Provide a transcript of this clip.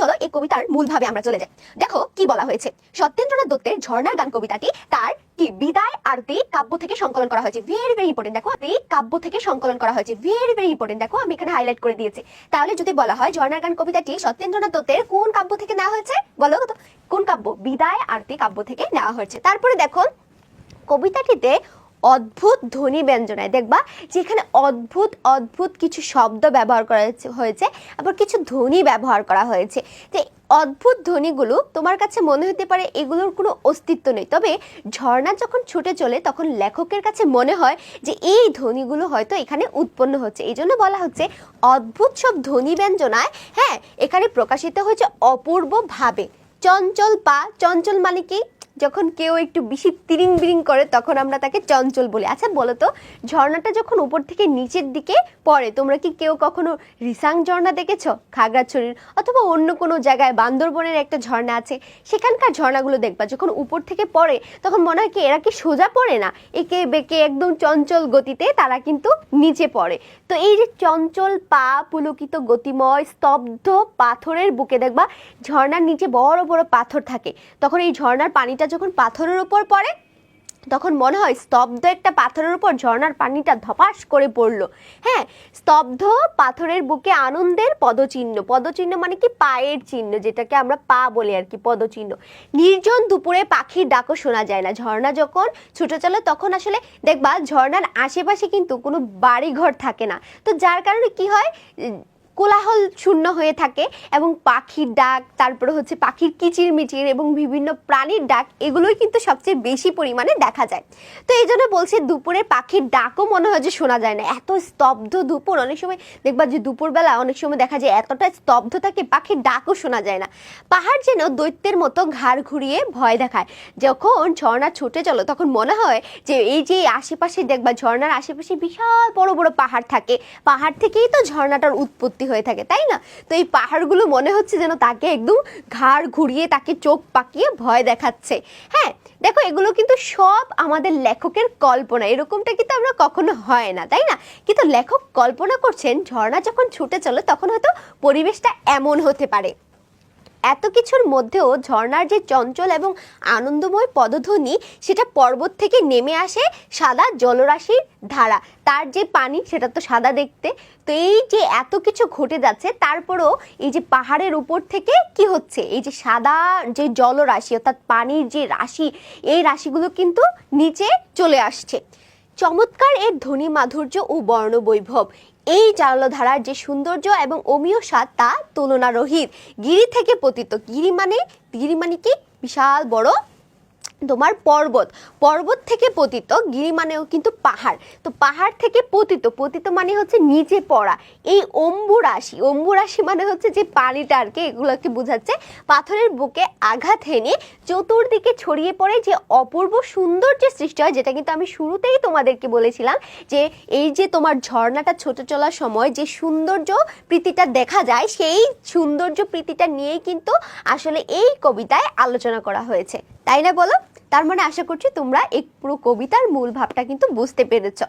চলো এই কবিতার মূল ভাবে আমরা চলে যাই। দেখো কি বলা হয়েছে। সত্যেন্দ্রনাথ দত্তের ঝর্ণার গান কবিতাটি তার কি বিদায় আরতি কাব্য থেকে সংকলন করা হয়েছে। ভেরি ভেরি ইম্পর্টেন্ট দেখো এই কাব্য থেকে সংকলন করা হয়েছে। ভেরি ভেরি ইম্পর্টেন্ট দেখো, আমি এখানে হাইলাইট করে দিয়েছি। তাহলে যদি বলা হয় ঝর্ণার গান কবিতাটি সত্যেন্দ্রনাথ দত্তের কোন কাব্য থেকে নেওয়া হয়েছে? বলো তো, কোন কাব্য? বিদায় আরতি কাব্য থেকে নেওয়া হয়েছে। তারপরে দেখো, কবিতাটিতে অদ্ভুত ধ্বনি ব্যঞ্জনায়। দেখবা যেখানে অদ্ভুত অদ্ভুত কিছু শব্দ ব্যবহার করা হয়েছে- আবার কিছু ধ্বনি ব্যবহার করা হয়েছে। তো অদ্ভুত ধ্বনিগুলো তোমার কাছে মনে হতে পারে এগুলোর কোনো অস্তিত্ব নেই। তবে ঝর্ণা যখন ছুটে চলে, তখন লেখকের কাছে মনে হয় যে এই ধ্বনিগুলো হয়তো এখানে উৎপন্ন হচ্ছে। এই জন্য বলা হচ্ছে অদ্ভুত সব ধ্বনি ব্যঞ্জনায় হ্যাঁ এখানে প্রকাশিত হয়েছে অপূর্বভাবে। চঞ্চল পা, চঞ্চল মানে কি যখন কেউ একটু বেশি তিরিং বিরিং করে, তখন আমরা তাকে চঞ্চল বলি। আচ্ছা বলো তো ঝর্ণাটা যখন উপর থেকে নিচের দিকে পড়ে, তোমরা কি কেউ কখনো রিসাং ঝর্ণা দেখেছ? খাগড়াছড়ির অথবা অন্য কোনো জায়গায় বান্দরবনের একটা ঝর্ণা আছে। সেখানকার ঝর্ণাগুলো দেখবা, যখন উপর থেকে পড়ে, তখন মনে হয় কি এরা কি সোজা পড়ে না? একে বেঁকে একদম চঞ্চল গতিতে তারা কিন্তু নিচে পড়ে। তো এই যে চঞ্চল পা পুলকিত গতিময়, স্তব্ধ পাথরের বুকে দেখবা, ঝর্ণার নিচে বড় বড় পাথর থাকে। তখন এই ঝর্ণার পানিটা যখন পাথরের উপর পড়ে, তখন মনে হয় স্তব্ধ একটা পাথরের উপর ঝর্ণার পানিটা ধপাস করে পড়ল। হ্যাঁ স্তব্ধ পাথরের বুকে আনন্দের পদচিহ্ন। পদচিহ্ন মানে কি? পায়ের চিহ্ন, যেটাকে আমরা পা বলি আর কি, পদচিহ্ন। নির্জন দুপুরে পাখির ডাকও শোনা যায় না। ঝর্ণা যখন ছুটে চলে, তখন আসলে দেখবা ঝর্ণার আশেপাশে কিন্তু কোনো বাড়িঘর থাকে না। তো যার কারণে কি হয়? কোলাহল শূন্য হয়ে থাকে এবং পাখির ডাক, তারপরে হচ্ছে পাখির কিচির মিচির এবং বিভিন্ন প্রাণীর ডাক, এগুলোই কিন্তু সবচেয়ে বেশি পরিমাণে দেখা যায়। তো এই জন্য বলছে দুপুরে পাখির ডাকও মনে হয় যে শোনা যায় না। এত স্তব্ধ দুপুর, অনেক সময় দেখবা যে দুপুরবেলা অনেক সময় দেখা যায় এতটা স্তব্ধ থাকে পাখির ডাকও শোনা যায় না। পাহাড় যেন দৈত্যের মতো ঘাড় ঘুরিয়ে ভয় দেখায়। যখন ঝর্ণা ছুটে চলো, তখন মনে হয় যে এই যে আশেপাশে দেখবা ঝর্ণার আশেপাশে বিশাল বড় বড় পাহাড় থাকে। পাহাড় থেকেই তো ঝর্ণাটার উৎপত্তি হয়ে থাকে, তাই না? তো এই পাহাড়গুলো মনে হচ্ছে যেন তাকে একদম ঘাড় ঘুরিয়ে তাকে চোখ পাকিয়ে ভয় দেখাচ্ছে। হ্যাঁ দেখো এগুলো কিন্তু সব আমাদের লেখকের কল্পনা, এরকমটা কিন্তু আমরা কখনো হয় না, তাই না? কিন্তু লেখক কল্পনা করছেন, ঝর্ণা যখন ছুটে চলে তখন হয়তো পরিবেশটা এমন হতে পারে। এত কিছুর মধ্যেও ঝর্ণার যে চঞ্চল এবং আনন্দময় পদধ্বনি, সেটা পর্বত থেকে নেমে আসে সাদা জলরাশির ধারা। তার যে পানি, সেটা তো সাদা দেখতে। তো এই যে এত কিছু ঘটে যাচ্ছে, তারপরেও এই যে পাহাড়ের উপর থেকে কি হচ্ছে? এই যে সাদা যে জলরাশি, অর্থাৎ পানির যে রাশি, এই রাশিগুলো কিন্তু নিচে চলে আসছে। চমৎকার এর ধ্বনি মাধুর্য ও বর্ণ বৈভব এই জালধারার যে সৌন্দর্য এবং অমীয় স্বাদ, তা তুলনারহিত। গিরি থেকে পতিত। গিরি মানে গিরি মানে কি? বিশাল বড় তোমার পর্বত। পর্বত থেকে পতিত, গিরি মানেও কিন্তু পাহাড়। তো পাহাড় থেকে পতিত পতিত মানে হচ্ছে নিচে পড়া। এই অম্বু রাশি অম্বু রাশি মানে হচ্ছে যে পানিটা আর কি, এগুলোকে বোঝাচ্ছে। পাথরের বুকে আঘাত হেনে চতুর্দিকে ছড়িয়ে পড়ে যে অপূর্ব সৌন্দর্যের সৃষ্টি হয়, যেটা কিন্তু আমি শুরুতেই তোমাদেরকে বলেছিলাম যে এই যে তোমার ঝর্ণাটা ছোট চলার সময় যে সৌন্দর্য প্রীতিটা দেখা যায়, সেই সৌন্দর্য প্রীতিটা নিয়েই কিন্তু আসলে এই কবিতায় আলোচনা করা হয়েছে। তাই না বলো? তার মানে আশা করছি তোমরা এই পুরো কবিতার মূল ভাবটা কিন্তু বুঝতে পেরেছ।